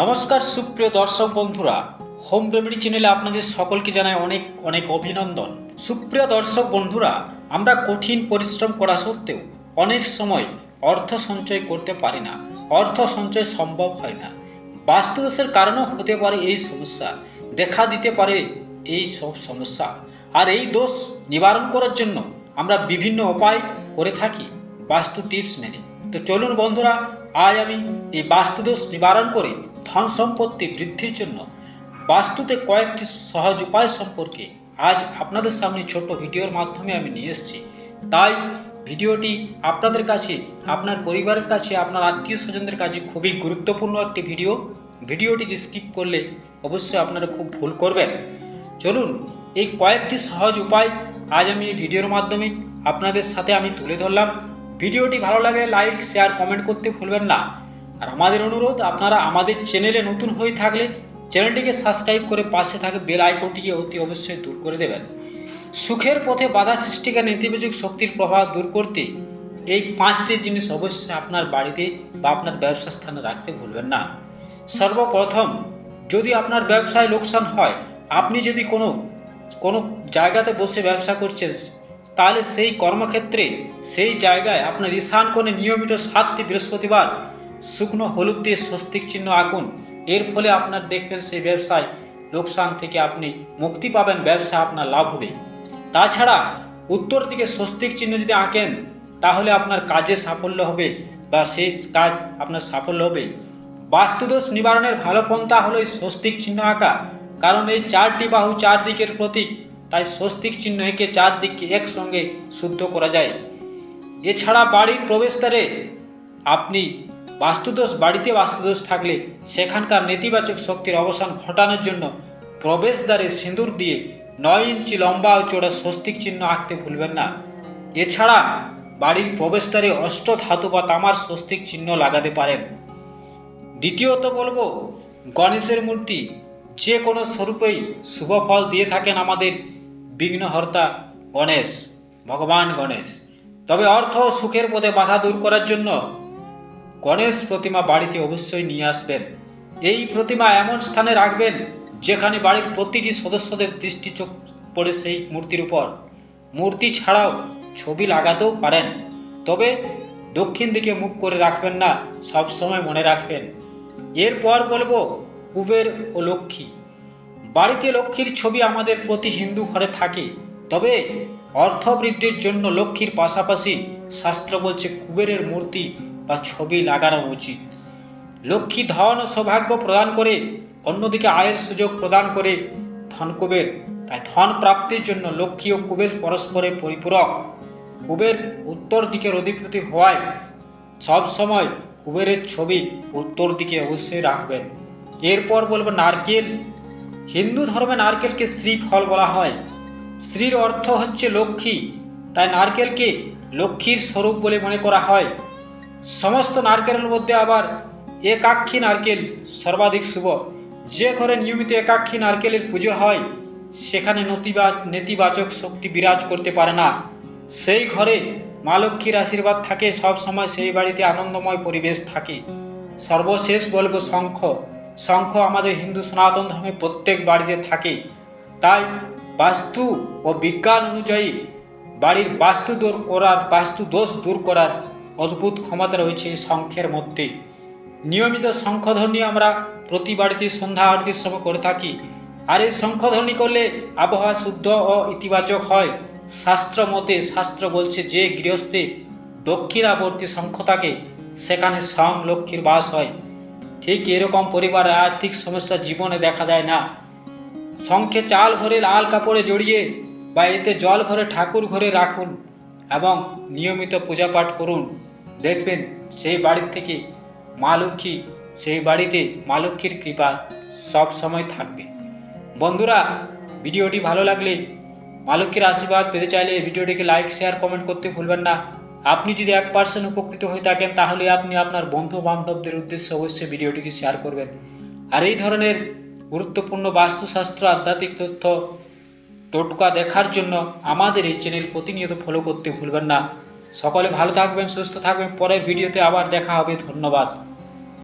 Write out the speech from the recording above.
নমস্কার সুপ্রিয় দর্শক বন্ধুরা হোম রেমেডি চ্যানেলে আপনাদের সকলকে জানাই অনেক অনেক অভিনন্দন। সুপ্রিয় দর্শক বন্ধুরা, আমরা কঠিন পরিশ্রম করা সত্ত্বেও অনেক সময় অর্থ সঞ্চয় করতে পারি না, অর্থ সঞ্চয় সম্ভব হয় না। বাস্তুদোষের কারণেও হতে পারে এই সমস্যা, দেখা দিতে পারে এই সব সমস্যা। আর এই দোষ নিবারণ করার জন্য আমরা বিভিন্ন উপায় করে থাকি, বাস্তু টিপস মেনে। তো চলুন বন্ধুরা, আজ আমি এই বাস্তুদোষ নিবারণ করে ধন সম্পত্তি বৃদ্ধির জন্য বাস্তুতে কয়েকটি সহজ উপায় সম্পর্কে আজ আপনাদের সামনে ছোট ভিডিওর মাধ্যমে আমি নিয়ে এসেছি। তাই ভিডিওটি আপনাদের কাছে, আপনার পরিবারের কাছে, আপনার আত্মীয় স্বজনদের কাছে খুবই গুরুত্বপূর্ণ একটি ভিডিও। ভিডিওটি স্কিপ করলে অবশ্যই আপনারা খুব ভুল করবেন। চলুন, এই কয়েকটি সহজ উপায় আজ আমি এই ভিডিওর মাধ্যমে আপনাদের সাথে আমি তুলে ধরলাম। ভিডিওটি ভালো লাগলে লাইক শেয়ার কমেন্ট করতে ভুলবেন না। আর আমাদের অনুরোধ, আপনারা আমাদের চ্যানেলে নতুন হয়ে থাকলে চ্যানেলটিকে সাবস্ক্রাইব করে পাশে থাকা বেল আইকনটিকে অতি অবশ্যই দূর করে দেবেন। সুখের পথে বাধা সৃষ্টিকার নেতিবাচক শক্তির প্রভাব দূর করতে এই পাঁচটি জিনিস অবশ্যই আপনার বাড়িতে বা আপনার ব্যবসা স্থানে রাখতে ভুলবেন না। সর্বপ্রথম, যদি আপনার ব্যবসায় লোকসান হয়, আপনি যদি কোনো কোনো জায়গাতে বসে ব্যবসা করছেন তাহলে সেই কর্মক্ষেত্রে, সেই জায়গায় আপনার ঈশান কোণে নিয়মিত সাতটি বৃহস্পতিবার শুকনো হলুদ দিয়ে স্বস্তিক চিহ্ন আঁকুন। এর ফলে আপনার দেখবেন সেই ব্যবসায় লোকসান থেকে আপনি মুক্তি পাবেন, ব্যবসা আপনার লাভ হবে। তাছাড়া উত্তর দিকে স্বস্তিক চিহ্ন যদি আঁকেন, তাহলে আপনার কাজে সাফল্য হবে বা সেই কাজ আপনার সাফল্য হবে। বাস্তুদোষ নিবারণের ভালো পন্থা হলো এই স্বস্তিক চিহ্ন আঁকা। কারণ এই চারটি বাহু চারদিকের প্রতীক। তাই স্বস্তিক চিহ্ন এঁকে চারদিককে একসঙ্গে শুদ্ধ করা যায়। এছাড়া বাড়ির প্রবেশদ্বারে আপনি বাস্তুদোষ, বাড়িতে বাস্তুদোষ থাকলে সেখানকার নেতিবাচক শক্তির অবসান ঘটানোর জন্য প্রবেশদ্বারে সিঁদুর দিয়ে নয় ইঞ্চি লম্বা ও চোড়া স্বস্তিক চিহ্ন আঁকতে ভুলবেন না। এছাড়া বাড়ির প্রবেশদ্বারে অষ্ট ধাতু বা তামার স্বস্তিক চিহ্ন লাগাতে পারেন। দ্বিতীয়ত বলব, গণেশের মূর্তি যে কোনো স্বরূপেই শুভ ফল দিয়ে থাকেন আমাদের বিঘ্নহর্তা গণেশ, ভগবান গণেশ। তবে অর্থ সুখের পথে বাধা দূর করার জন্য গণেশ প্রতিমা বাড়িতে অবশ্যই নিয়ে আসবেন। এই প্রতিমা এমন স্থানে রাখবেন যেখানে বাড়ির প্রতিটি সদস্যদের দৃষ্টি চোখ পড়ে সেই মূর্তির উপর। মূর্তি ছাড়াও ছবি লাগাতেও পারেন, তবে দক্ষিণ দিকে মুখ করে রাখবেন না সব সময় মনে রাখবেন। এরপর বলব কুবের ও লক্ষ্মী। বাড়িতে লক্ষ্মীর ছবি আমাদের প্রতি হিন্দু ঘরে থাকে, তবে অর্থ বৃদ্ধির জন্য লক্ষ্মীর পাশাপাশি শাস্ত্র বলছে কুবেরের মূর্তি বা ছবি লাগানো উচিত। লক্ষ্মী ধন ও সৌভাগ্য প্রদান করে, অন্যদিকে আয়ের সুযোগ প্রদান করে ধন কুবের। তাই ধন প্রাপ্তির জন্য লক্ষ্মী ও কুবের পরস্পরের পরিপূরক। কুবের উত্তর দিকের অধিপতি হওয়ায় সব সময় কুবেরের ছবি উত্তর দিকে অবশ্যই রাখবেন। এরপর বলব নারকেল হিন্দু ধর্মে নারকেলকে শ্রী ফল বলা হয়। শ্রীর অর্থ হচ্ছে লক্ষ্মী, তাই নারকেলকে লক্ষ্মীর স্বরূপ বলে মনে করা হয়। সমস্ত নারকেলের মধ্যে আবার একাক্ষী নারকেল সর্বাধিক শুভ। যে ঘরে নিয়মিত একাক্ষী নারকেলের পুজো হয়, সেখানে নতিবা নেতিবাচক শক্তি বিরাজ করতে পারে না। সেই ঘরে মা লক্ষ্মীর আশীর্বাদ থাকে, সব সময় সেই বাড়িতে আনন্দময় পরিবেশ থাকে। সর্বশেষ বলব শঙ্খ। শঙ্খ আমাদের হিন্দু সনাতন ধর্মে প্রত্যেক বাড়িতে থাকে তাই বাস্তু ও বিজ্ঞান অনুযায়ী বাড়ির বাস্তু দূর করার, বাস্তু দোষ দূর করার অদ্ভুত ক্ষমতা রয়েছে শঙ্খের মধ্যে। নিয়মিত শঙ্খধ্বনি আমরা প্রতি বাড়িতে সন্ধ্যা আরতির সময় করে থাকি। আর এই শঙ্খধ্বনি করলে আবহাওয়া শুদ্ধ ও ইতিবাচক হয়। শাস্ত্র মতে শাস্ত্র বলছে যে গৃহস্থে দক্ষিণাবর্তী শঙ্খ থাকে, সেখানে স্বয়ং লক্ষ্মীর বাস হয়। ঠিক এরকম পরিবারে আর্থিক সমস্যা জীবনে দেখা দেয় না। শঙ্খে চাল ভরে লাল কাপড়ে জড়িয়ে বা এতে জল ভরে ঠাকুর ঘরে রাখুন এবং নিয়মিত পূজা পাঠ করুন। দেখবেন সেই বাড়ির থেকে মা লক্ষ্মী, সেই বাড়িতে মা লক্ষ্মীর কৃপা সব সময় থাকবে। বন্ধুরা, ভিডিওটি ভালো লাগলে মা লক্ষ্মীর আশীর্বাদ পেতে চাইলে ভিডিওটিকে লাইক শেয়ার কমেন্ট করতে ভুলবেন না। আপনি যদি এক পার্সেন্ট উপকৃত হয়ে থাকেন, তাহলে আপনি আপনার বন্ধু বান্ধবদের উদ্দেশ্যে অবশ্যই ভিডিওটিকে শেয়ার করবেন। আর এই ধরনের গুরুত্বপূর্ণ বাস্তুশাস্ত্র, আধ্যাত্মিক তথ্য, টোটকা দেখার জন্য আমাদের এই চ্যানেল প্রতিনিয়ত ফলো করতে ভুলবেন না। সকলে ভালো থাকবেন, সুস্থ থাকবেন। পরের ভিডিওতে আবার দেখা হবে। ধন্যবাদ।